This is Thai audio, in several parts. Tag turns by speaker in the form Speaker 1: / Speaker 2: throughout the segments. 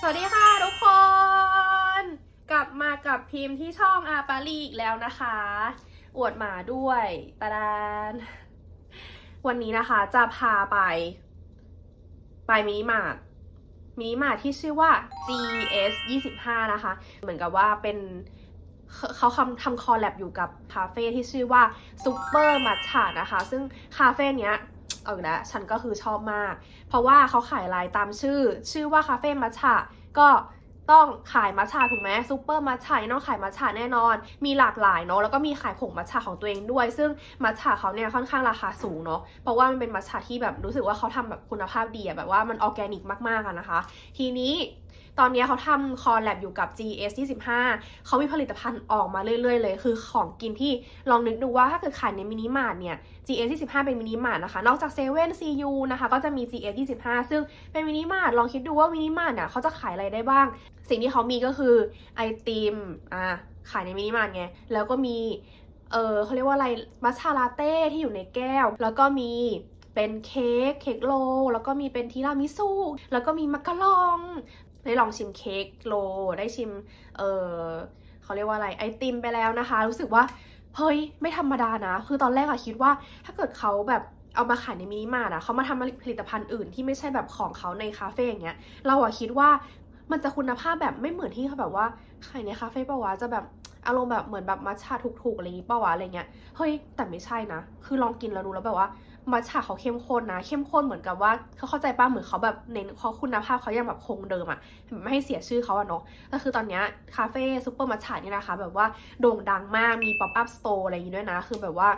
Speaker 1: สวัสดีค่ะทุกคน กลับมากับพิมพ์ที่ช่องอาปารีอีกแล้วนะคะ อวดหมาด้วยตาดานวันนี้นะคะจะพาไป ไปมินิมาร์ทมินิมาร์ทที่ชื่อว่า GS 25นะคะ เหมือนกับว่าเป็นเขาเขาทำทำคอลแลบอยู่กับคาเฟ่ที่ชื่อว่า Super Matcha นะคะ ซึ่งคาเฟ่เนี้ย เอาอีกแล้วฉันก็คือชอบมาก เพราะว่าเขาขายลายตามชื่อ ชื่อว่าคาเฟ่มัชชะก็ต้องขายมัชชาถูกไหมซูเปอร์มัชชาน้องขายมัชชาแน่นอน มีหลากหลายเนาะแล้วก็มีขายผงมัชชาของตัวเองด้วย ซึ่งมัชชาเขาเนี่ยค่อนข้างราคาสูงเนาะเพราะว่ามันเป็นมัชชาที่แบบรู้สึกว่าเขาทำแบบคุณภาพดีอะแบบว่ามันออร์แกนิกมากๆอะนะคะ ทีนี้ ตอนนี้เขาทำคอลแลบอยู่กับ GS 25เขามีผลิตภัณฑ์ออกมาเรื่อยๆ เลย คือของกินที่ลองนึกดูว่าถ้าเกิดขายในมินิมาร์ทเนี่ย GS 25เป็นมินิมาร์ทนะคะ นอกจากเซเว่น CU นะคะ ก็จะมี GS 25ซึ่งเป็นมินิมาร์ทลองคิดดูว่ามินิมาร์ทเนี่ยเขาจะขายอะไรได้บ้าง สิ่งที่เขามีก็คือไอติมอ่าขายในมินิมาร์ทไงแล้วก็มีเออเขาเรียกว่าอะไรมัชชาลาเต้ที่อยู่ในแก้ว แล้วก็มีเป็นเค้กเค้กโล แล้วก็มีเป็นทีรามิสุแล้วก็มีมักกะลอง ได้ลองชิมเค้กโล ได้ชิม เออเขาเรียกว่าอะไร ไอติมไปแล้วนะคะ รู้สึกว่า เฮ้ย ไม่ธรรมดานะ คือตอนแรกอะคิดว่า ถ้าเกิดเขาแบบเอามาขายในมินิมาร์ทอะเขามาทำผลิตภัณฑ์อื่นที่ไม่ใช่แบบของเขาในคาเฟ่อย่างเงี้ย เราอะคิดว่ามันจะคุณภาพแบบไม่เหมือนที่เขาแบบว่าขายในคาเฟ่ปะวะ จะแบบอารมณ์แบบเหมือนแบบมัทฉะถูกๆอะไรอย่างงี้ปะวะอะไรเงี้ย เฮ้ย แต่ไม่ใช่นะ คือลองกินแล้วรู้แล้วแบบว่า มัทฉะเขาเข้มข้นนะ เข้มข้นเหมือนกับว่าเขาเข้าใจป้ะเหมือนเขาแบบเน้นเขาคุณภาพเขายังแบบคงเดิมอะไม่ให้เสียชื่อเขาอะเนาะก็คือตอนเนี้ยคาเฟ่ซูเปอร์มัทฉะนี่นะคะ แบบว่าโด่งดังมากมีป๊อปอัพสโตร์อะไรอย่างงี้ด้วยนะ คือแบบว่า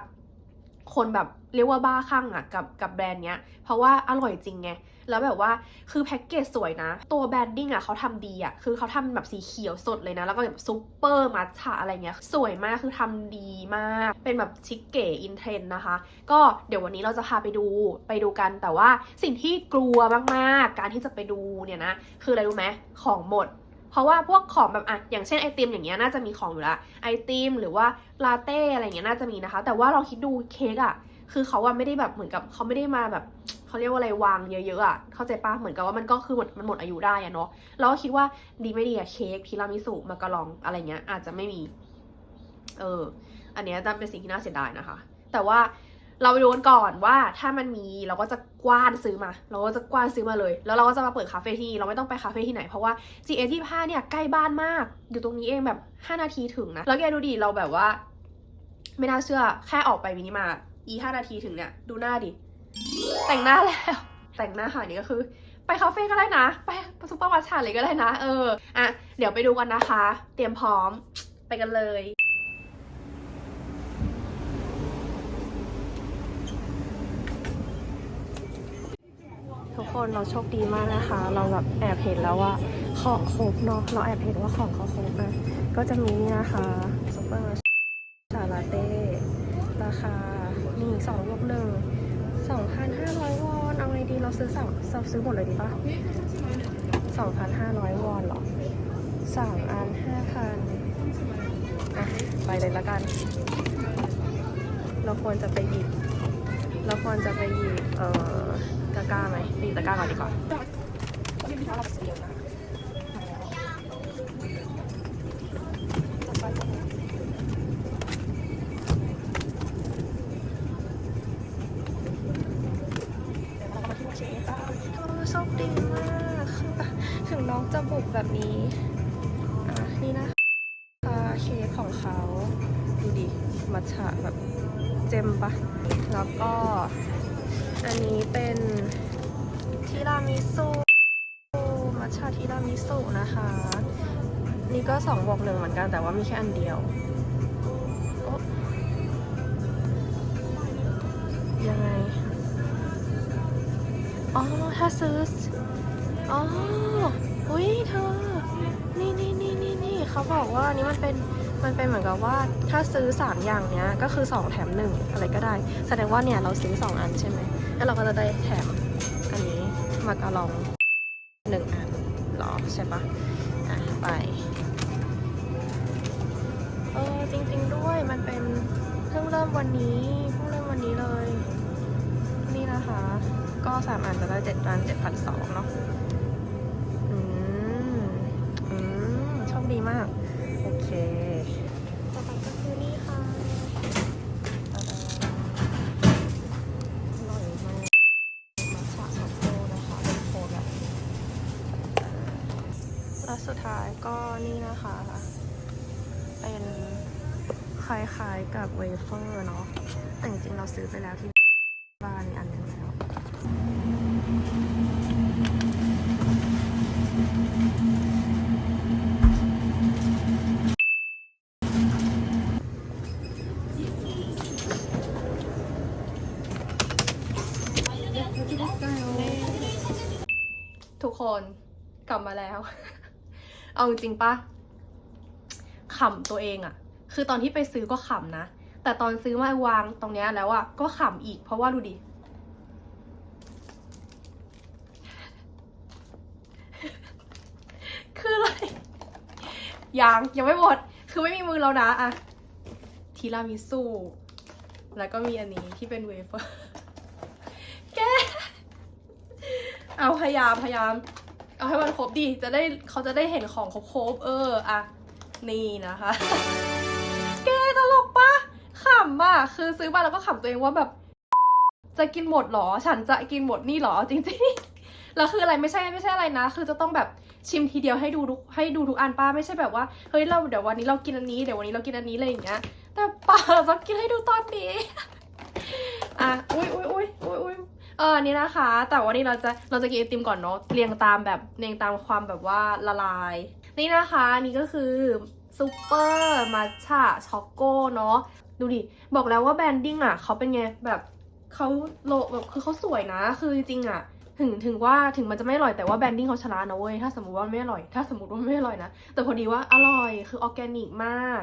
Speaker 1: คนแบบเรียกว่าบ้าคลั่งอะกับกับแบรนด์เนี้ย เพราะว่าอร่อยจริงไง แล้วแบบว่าคือแพ็กเกจสวยนะ ตัวแบรนดิ้งอะเขาทำดีอะคือเขาทำแบบสีเขียวสดเลยนะ แล้วก็แบบซุปเปอร์มัทฉะอะไรเงี้ย สวยมากคือทำดีมาก เป็นแบบชิคเก๋อินเทรนนะคะ ก็เดี๋ยววันนี้เราจะพาไปดูไปดูกัน แต่ว่าสิ่งที่กลัวมากๆ การที่จะไปดูเนี่ยนะ คืออะไรรู้ไหมของหมด เพราะว่าพวกของแบบอะอย่างเช่นไอติมอย่างเงี้ยน่าจะมีของอยู่ละไอติมหรือว่าลาเต้อะไรเงี้ยน่าจะมีนะคะ แต่ว่าเราคิดดูเค้กอะคือเขาอะไม่ได้แบบเหมือนกับเขาไม่ได้มาแบบเขาเรียกว่าอะไรวางเยอะๆอะเข้าใจปะเหมือนกับว่ามันก็คือหมดมันหมดอายุได้อะเนาะเราก็คิดว่าดีไม่ดีอะเค้กทีรามิสุมาการองอะไรเงี้ยอาจจะไม่มี เออ อันเนี้ยจะเป็นสิ่งที่น่าเสียดายนะคะ แต่ว่า เราไปดูกันก่อนว่าถ้ามันมีเราก็จะกว้านซื้อมา เราก็จะกว้านซื้อมาเลย แล้วเราก็จะมาเปิดคาเฟ่ที่นี่เราไม่ต้องไปคาเฟ่ที่ไหนเพราะว่า g s ที่5เนี่ยใกล้บ้านมาก อยู่ตรงนี้เองแบบ 5 นาทีถึงนะ แล้วแกดูดิเราแบบว่า ไม่น่าเชื่อแค่ออกไปมินิมาอี5นาทีถึงเนี่ย ดูหน้าดิ แต่งหน้าแล้ว แต่งหน้าค่ะนี่ก็คือ ไปคาเฟ่ก็ได้นะ ไปซุปเปอร์มาร์ชาเลยก็ได้นะ เอออะเดี๋ยวไปดูกันนะคะ เตรียมพร้อมไปกันเลย ทุกคนเราโชคดีมากนะคะ เราแบบแอบเห็นแล้วว่าของครบเนาะเราแอบเห็นว่าของเขาครบนะก็จะมีนี่นะคะซุปเปอร์ชาลาเต้ราคานี่สองบวกหนึ่งสองพันห้าร้อยวอนเอาไงดีเราซื้อสั่งเราซื้อหมดเลยดีปะสองพันห้าร้อยวอนเหรอสามอันห้าพันอะไปเลยละกัน เราควรจะไปหยิบ เราควรจะไปหยิบเอ่อตะกร้าไหมดีตะกร้าก่อนดีกว่า มัทฉะทีรามิสุนะคะ นี่ก็สองบวกหนึ่งเหมือนกันแต่ว่ามีแค่อันเดียว ยังไง อ๋อ ถ้าซื้อ อ๋อ อุ้ยเธอ นี่นี่นี่นี่นี่เขาบอกว่าอันนี้มันเป็นมันเป็นเหมือนกับว่าถ้าซื้อ 3 อย่างเนี้ยก็คือ 2 แถม 1 อะไรก็ได้ แสดงว่าเนี่ยเราซื้อ 2 อันใช่ไหมแล้วเราก็จะได้แถมอันนี้มาการอง 1 อัน ใช่ปะอะไป เออจริง ๆด้วยมันเป็นเพิ่งเริ่มวันนี้เพิ่งเริ่มวันนี้เลย นี่นะคะ ก็สามอันจะได้เจ็ดพัน7,200เนาะอืมอืมชอบดีมาก บมาแล้ว เอาจริงปะขำตัวเองอะคือตอนที่ไปซื้อก็ขำนะ แต่ตอนซื้อมาวางตรงเนี้ยแล้วอะก็ขำอีก เพราะว่าดูดิ คืออะไร ยังยังไม่หมด คือไม่มีมือแล้วนะอะทีรามิสุแล้วก็มีอันนี้ที่เป็นเวเฟอร์ แก เอาพยายามพยายาม เอาให้มันครบดีจะได้เขาจะได้เห็นของครบๆเอออะนี่นะคะ แกตลกปะขำอะคือซื้อมาแล้วก็ขำตัวเองว่าแบบ จะกินหมดเหรอ ฉันจะกินหมดนี่เหรอจริงๆแล้วคืออะไรไม่ใช่ไม่ใช่อะไรนะ คือจะต้องแบบชิมทีเดียวให้ดูทุกให้ดูทุกอันป้าไม่ใช่แบบว่าเฮ้ยเราเดี๋ยววันนี้เรากินอันนี้เดี๋ยววันนี้เรากินอันนี้อะไรอย่างเงี้ย แต่ป้าจะกินให้ดูตอนนี้อะอุ้ยอุ้ยอุ้ยอุ้ยอุ้ย เออนนี้นะคะ แต่วันนี้เราจะเราจะกินไอติมก่อนเนาะเรียงตามแบบเรียงตามความแบบว่าละลาย นี่นะคะนี่ก็คือซูเปอร์มัทฉะช็อกโกเนาะดูดิ บอกแล้วว่าแบรนดิ้งอะเขาเป็นไงแบบเขาโลแบบคือเขาสวยนะ คือจริงๆอะ ถึงถึงว่าถึงมันจะไม่อร่อยแต่ว่าแบรนดิ้งเขาชนะนะเว้ยถ้าสมมติว่าไม่อร่อย ถ้าสมมติว่าไม่อร่อยนะ แต่พอดีว่าอร่อยคือออร์แกนิกมาก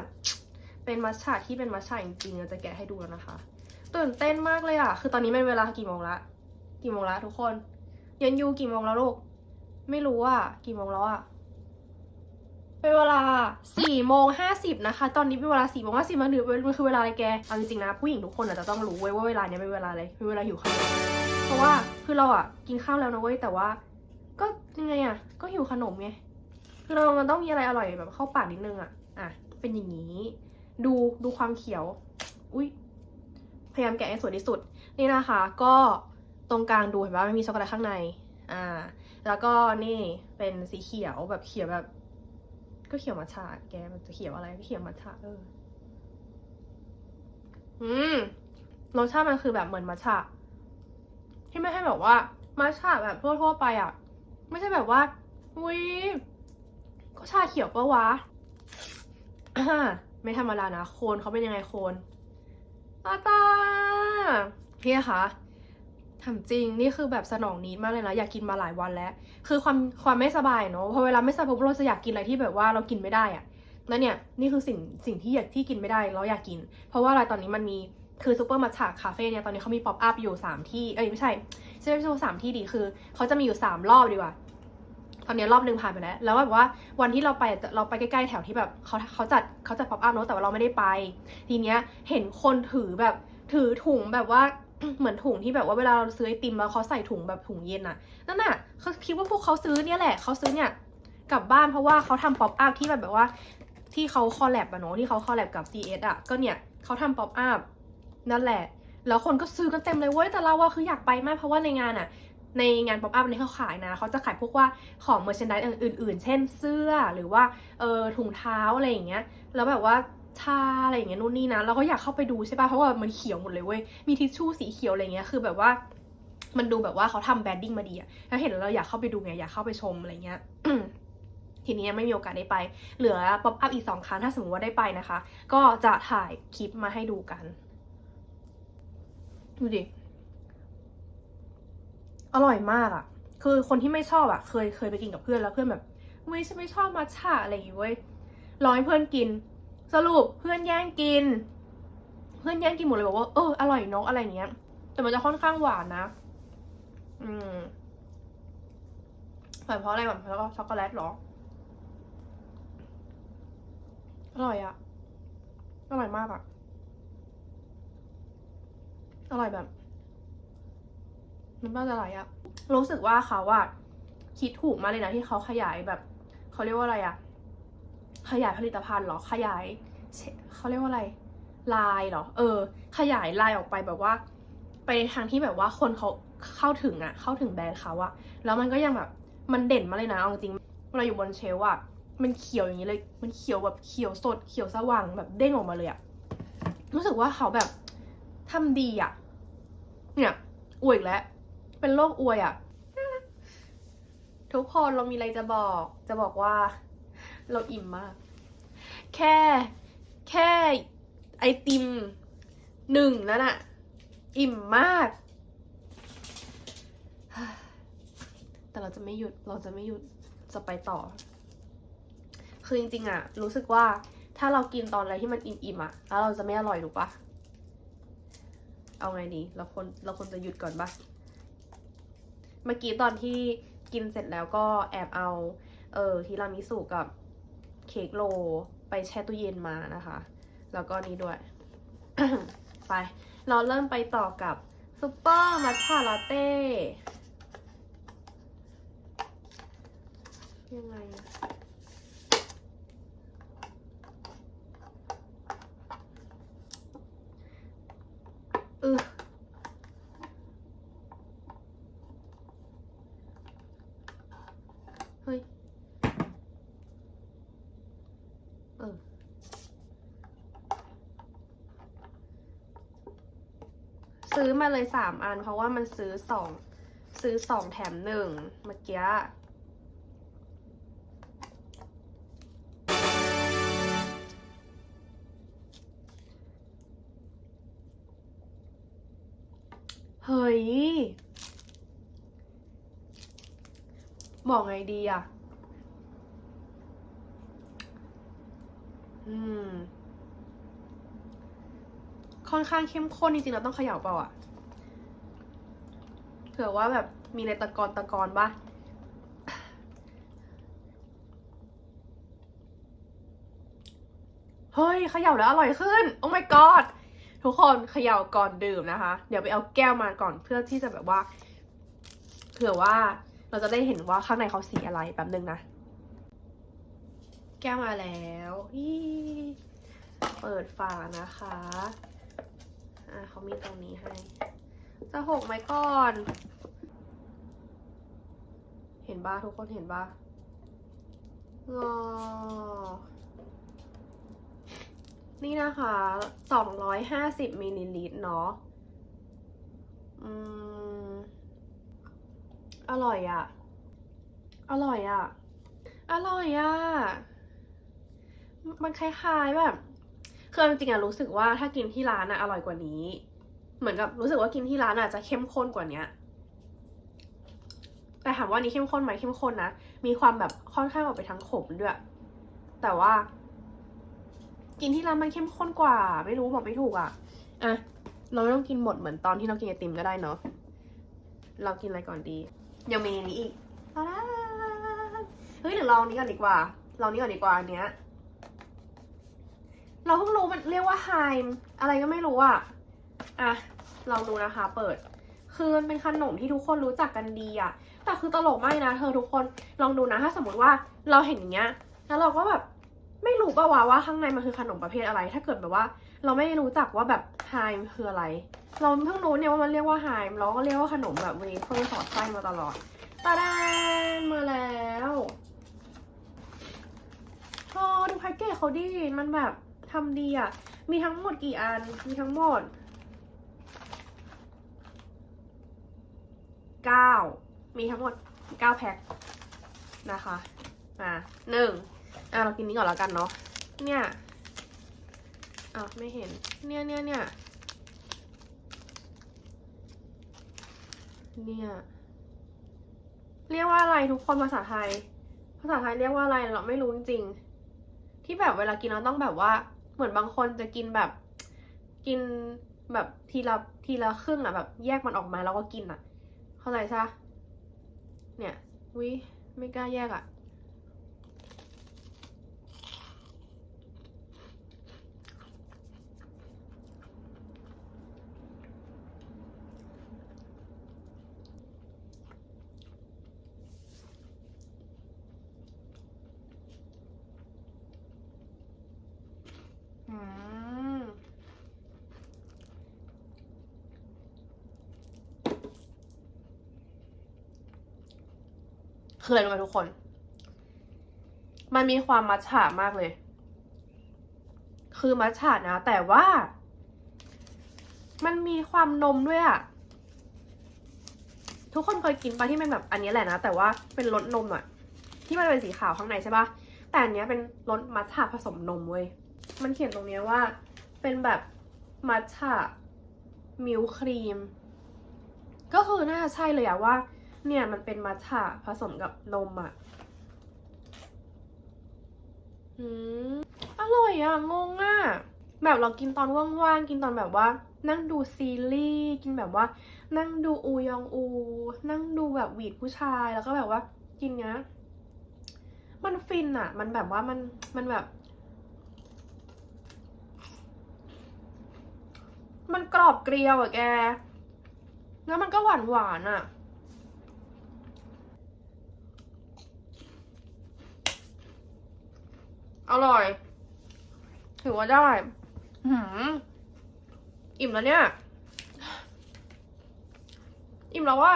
Speaker 1: เป็นมัทฉะที่เป็นมัทฉะจริงๆจะแกะให้ดูแล้วนะคะตื่นเต้นมากเลยอะ คือตอนนี้เป็นเวลากี่โมงละ กี่โมงละทุกคนเยันยูกี่โมงแล้วลูก ไม่รู้อะกี่โมงแล้วอะเป็นเวลาสี่โมงห้าสิบนะคะ ตอนนี้เป็นเวลาสี่โมงห้าสิบมันถือมันคือเวลาอะไรแกเอาจริงๆนะ ผู้หญิงทุกคนอาจจะต้องรู้เว้ยว่าเวลาเนี้ยเป็นเวลาอะไรเป็นเวลาหิวข้าวเพราะว่าคือเราอะกินข้าวแล้วนะเว้ยแต่ว่า ก็ยังไงอะ ก็หิวขนมไงคือเรามันต้องมีอะไรอร่อยแบบเข้าปากนิดนึงอะอะเป็นอย่างนี้ ดูดูความเขียว อุ้ยพยายามแกะให้สวยที่สุด นี่นะคะ ก็ ตรงกลางดูเห็นว่ามันมีช็อกโกแลตข้างใน อ่า แล้วก็นี่เป็นสีเขียวแบบเขียวแบบ ก็เขียวมัทฉะแกมันจะเขียวอะไรก็เขียวมัทฉะเออ อืมรสชาติมันคือแบบเหมือนมัทฉะที่ไม่ให้แบบว่ามัทฉะแบบทั่วๆไปอะ ไม่ใช่แบบว่าอุ้ยก็ชาเขียวปะวะอ่าไม่ธรรมดานะ โคนเขาเป็นยังไงโคนอาตาพี่คะ ถามจริงนี่คือแบบสนองนิดมากเลยนะอยากกินมาหลายวันแล้ว คือความความไม่สบายเนอะพอเวลาไม่สบายปุ๊บเราจะอยากกินอะไรที่แบบว่าเรากินไม่ได้อะแล้วเนี่ยนี่คือสิ่งสิ่งที่อยากที่กินไม่ได้เราอยากกิน เพราะว่าอะไรตอนนี้มันมีคือซูเปอร์มัทฉะคาเฟ่เนี่ยตอนนี้เขามีป๊อปอัพอยู่สามที่ เอ้ยไม่ใช่ใช่ไม่ใช่สามที่ดีคือเขาจะมีอยู่สามรอบดีกว่าตอนนี้รอบหนึ่งผ่านไปแล้ว แล้วแบบว่าวันที่เราไปเราไปใกล้ๆแถวที่แบบเขาเขาจัดเขาจัดป๊อปอัพเนอะแต่ว่าเราไม่ได้ไป ทีเนี้ยเห็นคนถือแบบถือถุงแบบว่า เหมือนถุงที่แบบว่าเวลาเราซื้อไอติมแล้วเขาใส่ถุงแบบถุงเย็นอะนั่นน่ะเขาคิดว่าพวกเขาซื้อเนี่ยแหละเขาซื้อเนี่ยกลับบ้านเพราะว่าเขาทำป๊อปอัพที่แบบแบบว่า ที่เขาคอลแลบอะเนาะที่เขาคอลแลบกับ CS อะก็เนี่ยเขาทำป๊อปอัพนั่นแหละ แล้วคนก็ซื้อกันเต็มเลยเว้ยแต่เราว่าคืออยากไปมากเพราะว่าในงานอะในงานป๊อปอัพในเขาขายนะเขาจะขายพวกว่าของเมอร์ชนดายอื่น ๆ เช่นเสื้อหรือว่าเออถุงเท้าอะไรอย่างเงี้ยแล้วแบบว่า ชาอะไรอย่างเงี้ยนู่นนี่นะเราก็อยากเข้าไปดูใช่ป่ะเพราะว่ามันเขียวหมดเลยเว้ยมีทิชชู่สีเขียวอะไรเงี้ยคือแบบว่า มันดูแบบว่าเขาทำแบรนดิ้งมาดีอะถ้าเห็นแล้วเราอยากเข้าไปดูไงอยากเข้าไปชมอะไรเงี้ยทีนี้ไม่มีโอกาสได้ไป เหลือป๊อปอัพอีกสองครั้งถ้าสมมติว่าได้ไปนะคะ ก็จะถ่ายคลิปมาให้ดูกัน ดูดิ อร่อยมากอะคือคนที่ไม่ชอบอะเคยเคยไปกินกับเพื่อนแล้วเพื่อนแบบเว้ยฉันไม่ชอบมัทฉะอะไรอย่างงี้เว้ยรอให้เพื่อนกิน สรุปเพื่อนแย่งกิน เพื่อนแย่งกินหมดเลยบอกว่าเอออร่อยเนอะอะไรเงี้ย แต่มันจะค่อนข้างหวานนะ อืมหวานเพราะอะไรหวานเพราะช็อกโกแลตเหรออร่อยอะอร่อยมากอะอร่อยแบบน้ำตาจะไหลอะรู้สึกว่าเขาอะคิดถูกมากเลยนะที่เขาขยายแบบ เขาเรียกว่าอะไรอะ ขยายผลิตภัณฑ์เหรอขยายเขาเรียกว่าอะไรลายเหรอ เออ ขยายลายออกไปแบบว่า ไปในทางที่แบบว่าคนเขาเข้าถึงอะเข้าถึงแบรนด์เขาอะแล้วมันก็ยังแบบมันเด่นมาเลยนะเอาจริงเวลาอยู่บนเชลอะมันเขียวอย่างนี้เลย มันเขียวแบบเขียวสดเขียวสว่างแบบเด้งออกมาเลยอะรู้สึกว่าเขาแบบทำดีอะเนี่ยอวยอีกแล้ว เป็นโรคอวยอะทุกคนเรามีอะไรจะบอก จะบอกว่า เราอิ่มมาก แค่แค่ไอติมหนึ่งนั่นอะอิ่มมาก แต่เราจะไม่หยุดเราจะไม่หยุดจะไปต่อ คือจริงๆอะรู้สึกว่าถ้าเรากินตอนอะไรที่มันอิ่มๆอะแล้วเราจะไม่อร่อยถูกปะเอาไงดีเราควรเราควรจะหยุดก่อนปะเมื่อกี้ตอนที่กินเสร็จแล้วก็แอบเอา เออทีรามิสุกับ เค้กโลไปแช่ตู้เย็นมานะคะ แล้วก็นี้ด้วย ไป เราเริ่มไปต่อกับซูเปอร์มัทฉะลาเต้ยังไงอะเออเฮ้ย เออ ซื้อ มาเลยสามอัน เพราะว่ามันซื้อสองซื้อสองแถมหนึ่งเมื่อกี้เฮ้ย บอกไงดีอะอืม ค่อนข้างเข้มข้นจริงๆเราต้องเขย่าเปล่าอะ ผื่อว่าแบบมีอะไรตะกอนตะกอนบ้าเฮ้ยเขย่าแล้วอร่อยขึ้น โอ้ my god ทุกคนเขย่าก่อนดื่มนะคะ เดี๋ยวไปเอาแก้วมาก่อนเพื่อที่จะแบบว่าเผื่อว่าเราจะได้เห็นว่าข้างในเขาสีอะไรแป๊บนึงนะ แก้วมาแล้วอีเปิดฝานะคะ อ่าเขามีตรงนี้ให้ จะหกไหมก่อน เห็นบ้าทุกคนเห็นบ้างอนี่นะคะสองร้อยห้าสิบมิลลิลิตรเนาะอืมอร่อยอะอร่อยอะอร่อยอะมันคล้ายๆแบบคือจริงๆอะรู้สึกว่าถ้ากินที่ร้านอะอร่อยกว่านี้ เหมือนกับรู้สึกว่ากินที่ร้านอะจะเข้มข้นกว่าเนี้ยแต่ถามว่านี้เข้มข้นไหมเข้มข้นนะ มีความแบบค่อนข้างออกไปทางขมด้วย แต่ว่า กินที่ร้านมันเข้มข้นกว่า ไม่รู้บอกไม่ถูกอะ อะ เราไม่ต้องกินหมดเหมือนตอนที่เรากินไอติมก็ได้เนาะ เรากินอะไรก่อนดี ยังมีอันนี้อีกตาดาเฮ้ยหรือลองนี้ก่อนดีกว่า ลองนี้ก่อนดีกว่าอันเนี้ย เราเพิ่งรู้มันเรียกว่าไฮมอะไรก็ไม่รู้อะ อะลองดูนะคะ เปิด คือมันเป็นขนมที่ทุกคนรู้จักกันดีอะแต่คือตลกมากนะ เธอทุกคนลองดูนะ ถ้าสมมติว่าเราเห็นอย่างเงี้ยแล้วเราก็แบบไม่รู้ป่าวะว่าข้างในมันคือขนมประเภทอะไร ถ้าเกิดแบบว่า เราไม่รู้จักว่าแบบไฮม์คืออะไร เราเพิ่งรู้เนี่ยว่ามันเรียกว่าไฮม์เราก็เรียกว่าขนมแบบเวเฟอร์สอดไส้มาตลอดตาดานมาแล้วโอ้ดูแพ็กเกจเขาดี มันแบบทำดีอะมีทั้งหมดกี่อัน มีทั้งหมด เก้ามีทั้งหมดเก้าแพ็คนะคะมาหนึ่งอะเรากินนี้ก่อนแล้วกันเนาะเนี่ยอะไม่เห็น เนี่ยเนี่ยเนี่ยเนี่ยเรียกว่าอะไรทุกคนภาษาไทย ภาษาไทยเรียกว่าอะไรเราไม่รู้จริงๆ ที่แบบเวลากินเราต้องแบบว่า เหมือนบางคนจะกินแบบ กินแบบทีละทีละครึ่งอะแบบ แยกมันออกมาแล้วก็กินอะ เข้าใจใช่ปะเนี่ยวิไม่กล้าแยกอะ คืออะไรรู้ไหมทุกคน มันมีความมัทฉะมากเลย คือมัทฉะนะ แต่ว่า มันมีความนมด้วยอะทุกคนเคยกินปะที่เป็นแบบอันนี้แหละนะ แต่ว่าเป็นรสนมอะที่มันเป็นสีขาวข้างในใช่ปะแต่อันเนี้ยเป็นรสมัทฉะผสมนมเว้ย มันเขียนตรงนี้ว่า เป็นแบบมัทฉะมิลครีม ก็คือน่าจะใช่เลยอะว่า เนี่ยมันเป็นมัทฉะผสมกับนมอะอืมอร่อยอะงงอะแบบเรากินตอนว่างๆ กินตอนแบบว่า นั่งดูซีรีส์ กินแบบว่า นั่งดูอูยองอู นั่งดูแบบวีดผู้ชายแล้วก็แบบว่ากินเนี้ยมันฟินอะมันแบบว่ามันมันแบบ มันกรอบเกลียวอะแก แล้วมันก็หวานหวานๆอะ อร่อย ถือว่าได้อิ่มแล้วเนี่ย อิ่มแล้วว่า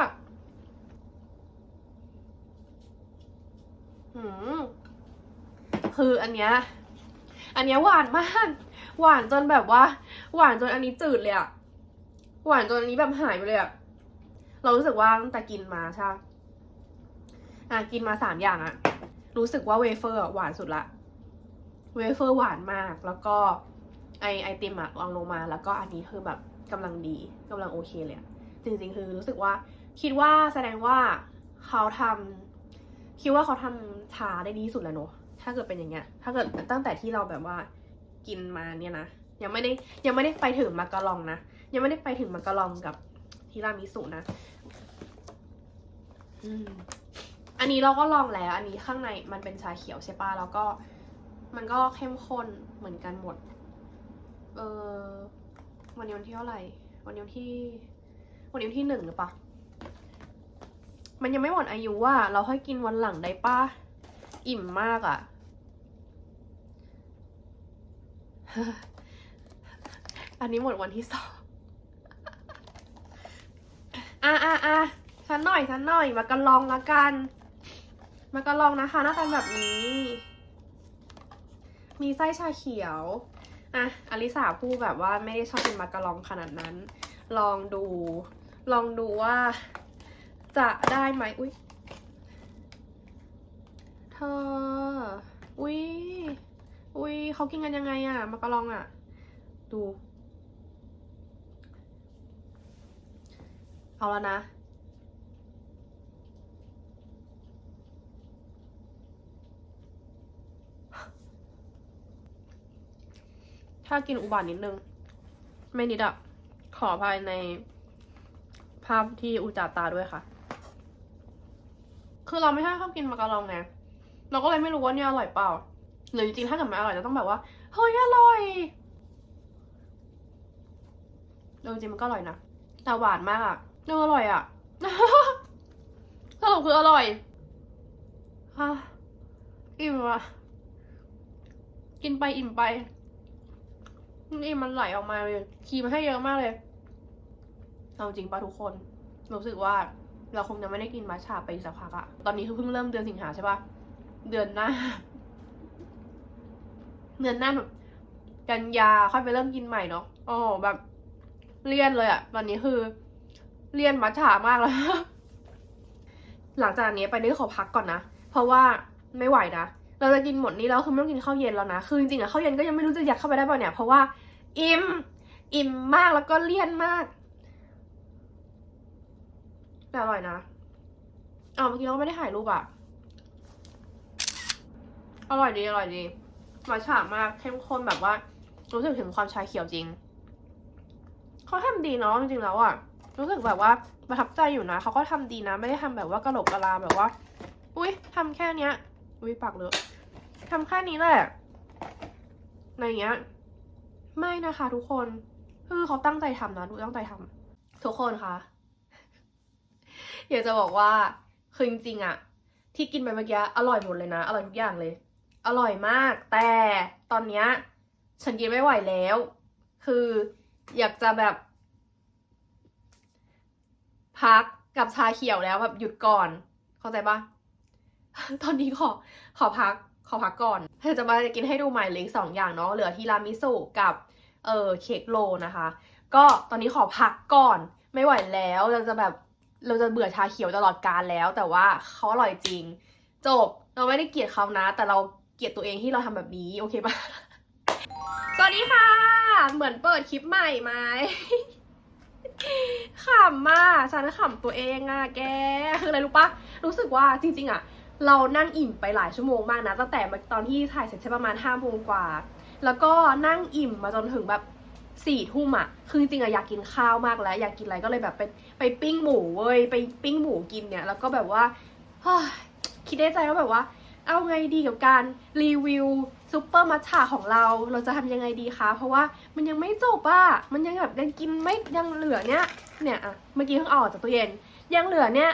Speaker 1: หืมคืออันเนี้ย อันเนี้ยหวานมาก หวานจนแบบว่า หวานจนอันนี้จืดเลยอะหวานจนอันนี้แบบหายไปเลยอะเรารู้สึกว่าตั้งแต่กินมาใช่อะกินมาสามอย่างอะรู้สึกว่าเวเฟอร์หวานสุดละ เวเฟอร์หวานมาก แล้วก็ไอไอติมอะลองลงมา แล้วก็อันนี้คือแบบกำลังดีกำลังโอเคเลยจริงๆ คือรู้สึกว่าคิดว่าแสดงว่าเขาทำคิดว่าเขาทำชาได้ดีสุดแล้วเนอะถ้าเกิดเป็นอย่างเงี้ย ถ้าเกิดตั้งแต่ที่เราแบบว่ากินมาเนี่ยนะยังไม่ได้ยังไม่ได้ไปถึงมักะลองนะยังไม่ได้ไปถึงมักกะลองกับทีรามิสุนะอืมอันนี้เราก็ลองแล้ว อันนี้ข้างในมันเป็นชาเขียวใช่ปะแล้วก็ มันก็เข้มข้นเหมือนกันหมด เออวันนี้วันที่เท่าไหร่ วันนี้วันที่ วันนี้วันที่หนึ่งหรือปะมันยังไม่หมดอายุว่าเราค่อยกินวันหลังได้ปะอิ่มมากอะ่ะ อันนี้หมดวันที่สองอะอะอะฉันหน่อยฉันหน่อย มากระลองละกัน มากระลองนะคะหน้าตาแบบนี้ มีไส้ชาเขียว อะ อลิสาพูดแบบว่าไม่ได้ชอบกินมากระลองขนาดนั้น ลองดู ลองดูว่าจะได้ไหมอุ้ยเธอ อุ้ยอุ้ยเขากินกันยังไงอะมากระลองอะดู เอาแล้วนะ ถ้ากินอุบาทนิดนึง ไม่นิดอะขอภายในภาพที่อุจจาตาด้วยค่ะ คือเราไม่ใช่ชอบกินมะกะลองไงเราก็เลยไม่รู้ว่าเนี่ยอร่อยเปล่า หรือจริงๆถ้าเกิดมันอร่อยจะต้องแบบว่า เฮ้ยอร่อยเออจริงมันก็อร่อยนะแต่หวานมากอะเอออร่อยอะสรุปคืออร่อยฮะอิ่มอะกินไปอิ่มไป นี่มันไหลออกมาเลยครีมให้เยอะมากเลยเอาจริงป่ะทุกคนรู้สึกว่าเราคงจะไม่ได้กินมัทฉะไปสักพักอะตอนนี้คือเพิ่งเริ่มเดือนสิงหาใช่ปะเดือนหน้า เดือนหน้าแบบกันยาค่อยไปเริ่มกินใหม่เนาะโอ้แบบเลี่ยนเลยอะตอนนี้คือเลี่ยนมัทฉะมากแล้วหลังจากนี้ไปนี่ขอพักก่อนนะ เพราะว่าไม่ไหวนะ เราจะกินหมดนี้แล้วคือไม่ต้องกินข้าวเย็นแล้วนะ คือจริงๆอะข้าวเย็นก็ยังไม่รู้จะยัดเข้าไปได้เปล่าเนี่ย เพราะว่าอิ่ม อิ่มมากแล้วก็เลี่ยนมากแต่อร่อยนะอ๋อเมื่อกี้เราก็ไม่ได้ถ่ายรูปอะอร่อยดีอร่อยดีมาฉามากเข้มข้นแบบว่า รู้สึกถึงความชาเขียวจริงเขาทำดีเนาะจริงๆแล้วอะรู้สึกแบบว่าประทับใจอยู่นะเขาก็ทำดีนะ ไม่ได้ทำแบบว่ากระโหลกกระลาแบบว่า อุ้ยทำแค่เนี้ยอุ้ยปากเลอะ ทำแค่นี้แหละอะไรเงี้ย ไม่นะคะทุกคน คือเขาตั้งใจทำนะ ดูตั้งใจทำทุกคนคะ อยากจะบอกว่า คือจริงๆอะที่กินไปเมื่อกี้อร่อยหมดเลยนะ อร่อยทุกอย่างเลย อร่อยมาก แต่ตอนเนี้ยฉันกินไม่ไหวแล้ว คืออยากจะแบบ พักกับชาเขียวแล้วแบบหยุดก่อน เข้าใจปะตอนนี้ขอขอพัก ขอพักก่อนเธอจะมากินให้ดูใหม่เหลยสองอย่างเนาะ เหลือทีรามิสุกับเออเค้กโลนะคะ ก็ตอนนี้ขอพักก่อน ไม่ไหวแล้ว เราจะแบบเราจะเบื่อชาเขียวตลอดกาลแล้ว แต่ว่าเขาอร่อยจริง จบ เราไม่ได้เกลียดเขานะ แต่เราเกลียดตัวเองที่เราทำแบบนี้ โอเคปะสวัสดีค่ะ เหมือนเปิดคลิปใหม่ไหมขำมากฉันขำตัวเองอะแก คืออะไรรู้ปะรู้สึกว่าจริง ๆอะ เรานั่งอิ่มไปหลายชั่วโมงมากนะ ตั้งแต่ตอนที่ถ่ายเสร็จใช่ประมาณห้าโมงกว่า แล้วก็นั่งอิ่มมาจนถึงแบบสี่ทุ่มอะคือจริงอะอยากกินข้าวมากแล้ว อยากกินอะไรก็เลยแบบไปไปปิ้งหมูเว้ย ไปปิ้งหมูกินเนี่ย แล้วก็แบบว่าคิดในใจว่าแบบว่า เอาไงดีกับการรีวิวซุปเปอร์มัทฉะของเรา เราจะทำยังไงดีคะ เพราะว่ามันยังไม่จบอะมันยังแบบยังกินไม่ยังเหลือเนี้ย เนี่ยอะเมื่อกี้เพิ่งอาออกจากตู้เย็น ยังเหลือเนี้ย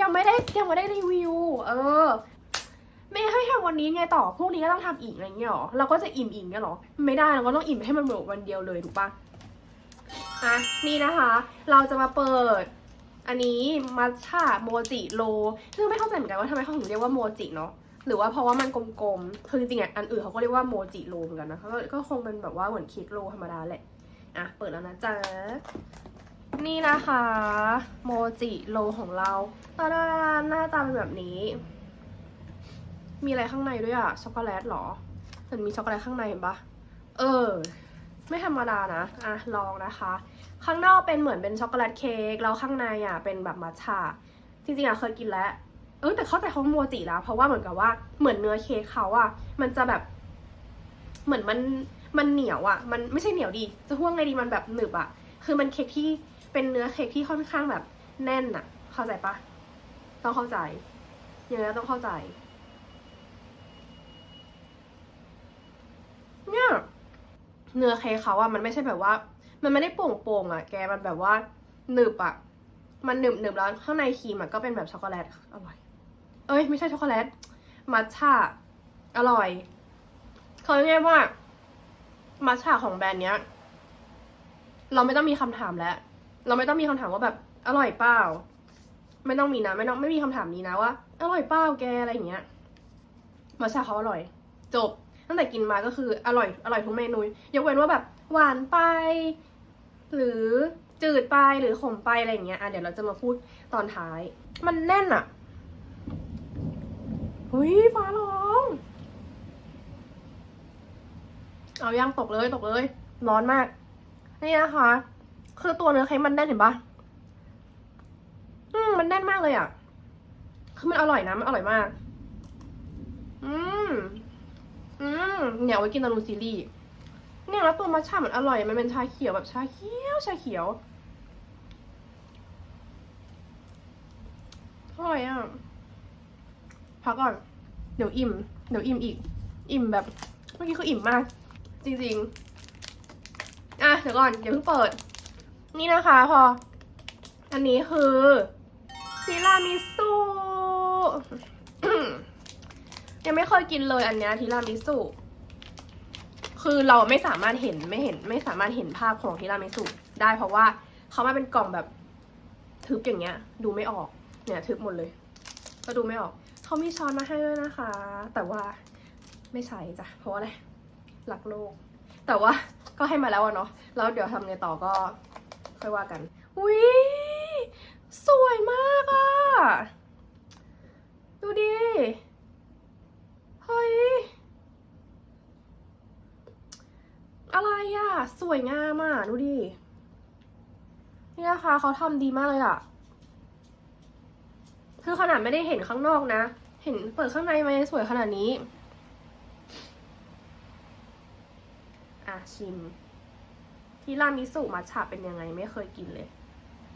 Speaker 1: ยังไม่ได้ยังไม่ได้รีวิว เออไม่ให้ทำวันนี้ไงต่อพวกนี้ก็ต้องทำอีกอะไรเงี้ยหรอเราก็จะอิ่มอีกเงี้ยหรอ ไม่ได้เราก็ต้องอิ่มให้มันหมดวันเดียวเลยถูกปะอะนี่นะคะ เราจะมาเปิด อันนี้มัทฉะโมจิโลซึ่งไม่เข้าใจเหมือนกันว่าทำไมเขาถึงเรียกว่าโมจิเนาะหรือว่าเพราะว่ามันกลมๆคือจริงๆอะอันอื่นเขาก็เรียกว่าโมจิโลเหมือนกันนะคะก็ก็คงเป็นแบบว่าเหมือนเค้กโลธรรมดาแหละอะเปิดแล้วนะจ๊ะ นี่นะคะ โมจิโลของเราตาดาหน้าตาเป็นแบบนี้ มีอะไรข้างในด้วยอะช็อกโกแลตเหรอมันมีช็อกโกแลตข้างในเห็นปะเออ ไม่ธรรมดานะ อะ ลองนะคะ ข้างนอกเป็นเหมือนเป็นช็อกโกแลตเค้กแล้วข้างในอะเป็นแบบมัทฉะจริงๆอะเคยกินแล้วเออแต่เข้าใจเขาโมจิแล้ว เพราะว่าเหมือนกับว่าเหมือนเนื้อเค้กเขาอะ มันจะแบบ เหมือนมันมันเหนียวอะ มันไม่ใช่เหนียวดี จะพูดไงดีมันแบบหนึบอะ คือมันเค้กที่ เป็นเนื้อเค้กที่ค่อนข้างแบบแน่นอะเข้าใจปะต้องเข้าใจอย่างนี้ต้องเข้าใจ เนี่ยเนื้อเค้กเขาอะมันไม่ใช่แบบว่า มันไม่ได้โป่งๆอะแกมันแบบว่าหนึบอะมันหนึบหนึบแล้วข้างในครีมอะก็เป็นแบบช็อกโกแลตอร่อย เอ้ยไม่ใช่ช็อกโกแลตมัทฉะอร่อยเขาเรียกว่ามัทฉะของแบรนด์เนี้ย เราไม่ต้องมีคำถามแล้ว เราไม่ต้องมีคำถามว่าแบบอร่อยเปล่า ไม่ต้องมีนะ ไม่ต้องไม่มีคำถามนี้นะว่าอร่อยเปล่าแกอะไรอย่างเงี้ยมัทฉะเขาอร่อย จบ ตั้งแต่กินมาก็คืออร่อยอร่อยทุกเมนูยกเว้นว่าแบบหวานไป หรือจืดไปหรือขมไปอะไรอย่างเงี้ยอะเดี๋ยวเราจะมาพูดตอนท้าย มันแน่นอะเฮ้ยฟ้าร้องเอาย่างตกเลยตกเลย ร้อนมาก นี่นะคะ คือตัวเนื้อเค้กมันแน่นเห็นปะอืมมันแน่นมากเลยอะ คือมันอร่อยนะ มันอร่อยมาก อืม อืมเนี่ยไว้กินตอนดูซีรีส์ เนี่ยแล้วตัวมัทฉะมันอร่อย มันเป็นชาเขียวแบบชาเขียว ชาเขียวอร่อยอะ พักก่อน เดี๋ยวอิ่ม เดี๋ยวอิ่มอีก อิ่มแบบ เมื่อกี้คืออิ่มมาก จริง ๆ อะ เดี๋ยวก่อนเดี๋ยวเพิ่งเปิด นี่นะคะพอ อันนี้คือทีรามิสุยังไม่เคยกินเลยอันเนี้ยทีรามิสุคือเราไม่สามารถเห็นไม่เห็น ไม่สามารถเห็นภาพของทีรามิสุได้เพราะว่าเขามาเป็นกล่องแบบทึบอย่างเงี้ย ดูไม่ออก เนี่ย ทึบหมดเลย ก็ดูไม่ออก เขามีช้อนมาให้ด้วยนะคะ แต่ว่าไม่ใช้จ้ะเพราะว่าอะไรรักโลก แต่ว่าก็ให้มาแล้วเนาะแล้วเดี๋ยวทำไงต่อก็ ค่อยว่ากันอุ้ยสวยมากอะดูดิ เฮ้ย อะไรอะสวยงามอะดูดิ นี่นะคะเขาทำดีมากเลยอะคือขนาดไม่ได้เห็นข้างนอกนะ เห็นเปิดข้างในไหมสวยขนาดนี้ อะชิม ที่รามิสุมัทฉะเป็นยังไงไม่เคยกินเลย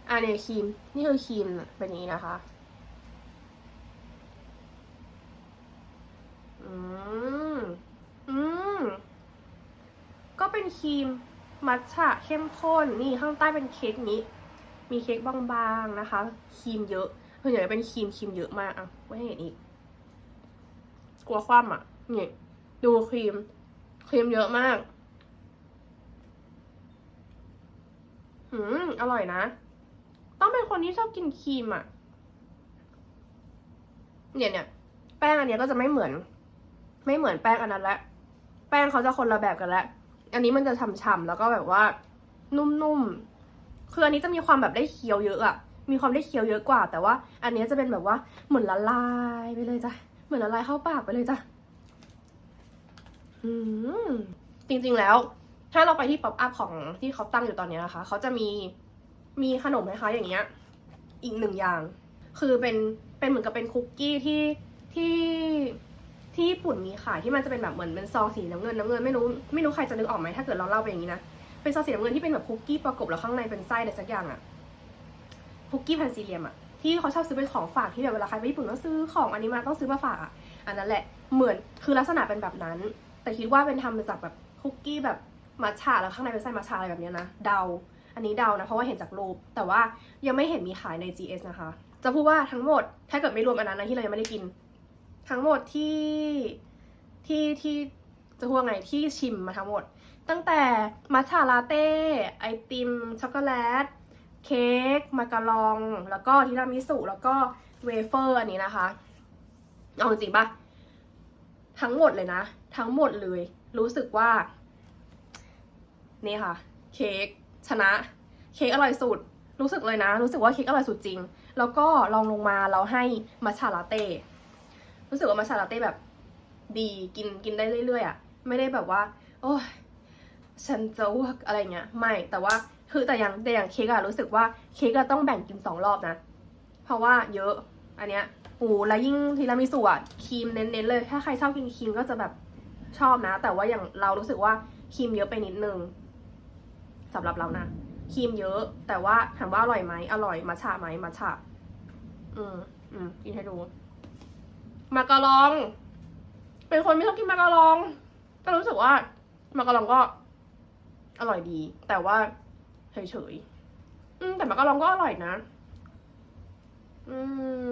Speaker 1: อะเนี่ยครีม นี่คือครีมเป็นอย่างนี้นะคะอืมอืมก็เป็นครีมมัทฉะเข้มข้นนี่ข้างใต้เป็นเค้กนี้ มีเค้กบางๆนะคะครีมเยอะส่วนใหญ่เป็นครีมครีมเยอะมากอะไม่เห็นอีก กลัวคว่ำอะนี่ดูครีม ครีมเยอะมาก อืมอร่อยนะ ต้องเป็นคนที่ชอบกินครีมอะเนี่ยเนี่ยแป้งอันนี้ก็จะไม่เหมือน ไม่เหมือนแป้งอันนั้นละ แป้งเขาจะคนละแบบกันละอันนี้มันจะฉ่ำๆแล้วก็แบบว่า นุ่มๆคืออันนี้จะมีความแบบได้เคี้ยวเยอะอะมีความได้เคี้ยวเยอะกว่า แต่ว่า อันนี้จะเป็นแบบว่าเหมือนละลายไปเลยจ้ะเหมือนละลายเข้าปากไปเลยจ้ะอืมจริงๆแล้ว ถ้าเราไปที่ป๊อปอัพของที่เขาตั้งอยู่ตอนนี้นะคะ เขาจะมีมีขนมคล้ายๆอย่างเงี้ย อีกหนึ่งอย่าง คือเป็นเป็นเหมือนกับเป็นคุกกี้ที่ที่ที่ญี่ปุ่นมีขายที่มันจะเป็นแบบเหมือนเป็นซองสีน้ำเงินน้ำเงินไม่รู้ไม่รู้ใครจะนึกออกไหมถ้าเกิดเราเล่าไปอย่างนี้นะเป็นซองสีน้ำเงินที่เป็นแบบคุกกี้ประกบแล้วข้างในเป็นไส้อะไรสักอย่างอะคุกกี้แผ่นสี่เหลี่ยมอะที่เขาชอบซื้อเป็นของฝากที่แบบเวลาใครไปญี่ปุ่นต้องซื้อของอันนี้มาต้องซื้อมาฝากอะอันนั้นแหละเหมือนคือลักษณะเป็นแบบนั้น แต่คิดว่าเป็นทำมาจากแบบคุกกี้แบบ มัทฉะแล้วข้างในเป็นไส้มัทฉะอะไรแบบนี้นะ เดา อันนี้เดานะ เพราะว่าเห็นจากรูป แต่ว่ายังไม่เห็นมีขายใน GS นะคะ จะพูดว่าทั้งหมด ถ้าเกิดไม่รวมอันนั้นนะที่เรายังไม่ได้กิน ทั้งหมดที่ที่ที่จะพูดว่าไงที่ชิมมาทั้งหมด ตั้งแต่มัทฉะลาเต้ ไอติม ช็อกโกแลต เค้กมาการอง แล้วก็ทีรามิสุ แล้วก็เวเฟอร์อันนี้นะคะ เอาจริงปะทั้งหมดเลยนะ ทั้งหมดเลย รู้สึกว่า นี่ค่ะ เค้กชนะ เค้กอร่อยสุด รู้สึกเลยนะ รู้สึกว่าเค้กอร่อยสุดจริง แล้วก็ลองลงมาเราให้มัชชาลาเต้รู้สึกว่ามัชชาลาเต้แบบดีกินกินได้เรื่อยๆอะ่ะไม่ได้แบบว่า โอ้ยฉันจะอ้วกอะไรเงี้ยไม่แต่ว่าคือแต่อย่างแต่อย่างเค้กอะรู้สึกว่าเค้กอะต้องแบ่งกินสองรอบนะ เพราะว่าเยอะอันเนี้ยโอ้แล้วยิ่งทีรามิสุอะครีมเน้นๆเลย ถ้าใครชอบกินครีมก็จะแบบชอบนะ แต่ว่าอย่างเรารู้สึกว่าครีมเยอะไปนิดนึง สำหรับเรานะครีมเยอะ แต่ว่าถามว่าอร่อยไหมอร่อยมัชฉะไหมมัชฉะอืมอืมกินให้ดูมาการอง เป็นคนไม่ชอบกินมาการองแต่รู้สึกว่ามาการองก็ อร่อยดี แต่ว่าเฉยๆอืมแต่มาการองก็อร่อยนะ อืม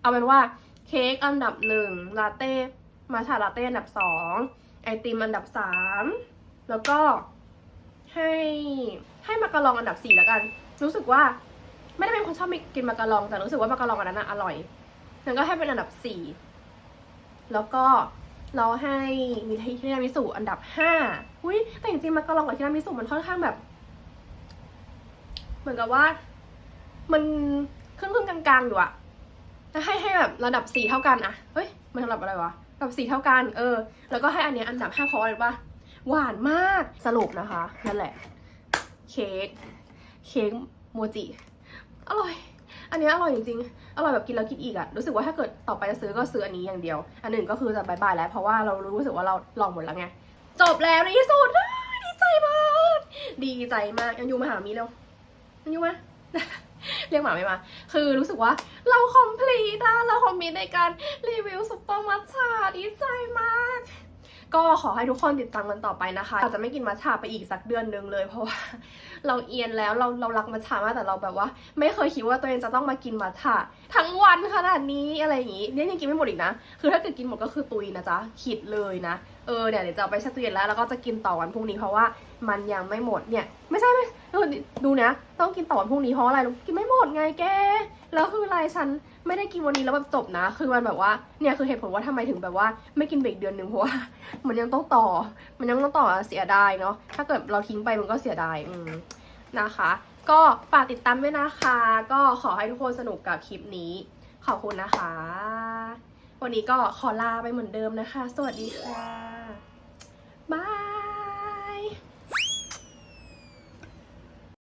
Speaker 1: เอาเป็นว่า เค้กอันดับหนึ่งลาเต้มาชาลาเต้อันดับสองไอติมอันดับสามแล้วก็ ให้ให้มาการองอันดับสี่แล้วกัน รู้สึกว่า ไม่ได้เป็นคนชอบกินมาการอง แต่รู้สึกว่ามาการองอันนั้นอร่อยงั้นก็ให้เป็นอันดับสี่แล้วก็เราให้มีที่รามิสุอันดับห้าอุ้ยแต่จริงๆมาการองกับที่รามิสุมันค่อนข้างแบบ เหมือนกับว่า มันครึ่งๆกลางๆอยู่อะจะให้ให้แบบระดับสี่เท่ากันอะเฮ้ย มันระดับอะไรวะระดับสี่เท่ากัน เออ แล้วก็ให้อันเนี้ยอันดับห้าเพราะอะไรปะ หวานมากสรุปนะคะนั่นแหละ เค้กเค้กโมจิอร่อย อันนี้อร่อยจริงๆ อร่อยแบบกินแล้วกินอีกอะรู้สึกว่าถ้าเกิดต่อไปจะซื้อก็ซื้ออันนี้อย่างเดียว อันหนึ่งก็คือจะบายบายแล้ว เพราะว่าเรารู้สึกว่าเราลองหมดแล้วไง จบแล้วในที่สุดดีใจมาก ดีใจมากยังอยู่มาหามีเร็วยังอยู่มาเรียกหมาไม่มา คือรู้สึกว่าเราคอมพลีทอะเราคอมมีในการรีวิวซุปเปอร์มัทฉะดีใจมาก ก็ขอให้ทุกคนติดตามกันต่อไปนะคะอาจจะไม่กินมัทฉะไปอีกสักเดือนนึงเลยเพราะว่า เราเอียนแล้วเราเรารักมัทฉะมากแต่เราแบบว่า ไม่เคยคิดว่าตัวเองจะต้องมากินมัทฉะทั้งวันขนาดนี้อะไรอย่างงี้เนี่ยยังกินไม่หมดอีกนะ คือถ้าเกิดกินหมดก็คือตุยนะจ๊ะคิดเลยนะเออเดี๋ยวเดี๋ยวจะเอาไปแช่ตู้เย็นแล้วแล้วก็จะกินต่อวันพรุ่งนี้เพราะว่า มันยังไม่หมดเนี่ย ไม่ใช่ไม่เออดูนะ ต้องกินต่อพรุ่งนี้เพราะอะไรกินไม่หมดไงแกแล้วคืออะไรฉันไม่ได้กินวันนี้แล้วแบบจบนะ คือมันแบบว่าเนี่ยคือเหตุผลว่าทำไมถึงแบบว่า ไม่กินเบรกเดือนหนึ่งเพราะว่ามันยังต้องต่อ มันยังต้องต่อเสียดายเนาะถ้าเกิดเราทิ้งไปมันก็เสียดายอืมนะคะ ก็ฝากติดตามด้วยนะคะ ก็ขอให้ทุกคนสนุกกับคลิปนี้ ขอบคุณนะคะ วันนี้ก็ขอลาไปเหมือนเดิมนะคะ สวัสดีค่ะบาย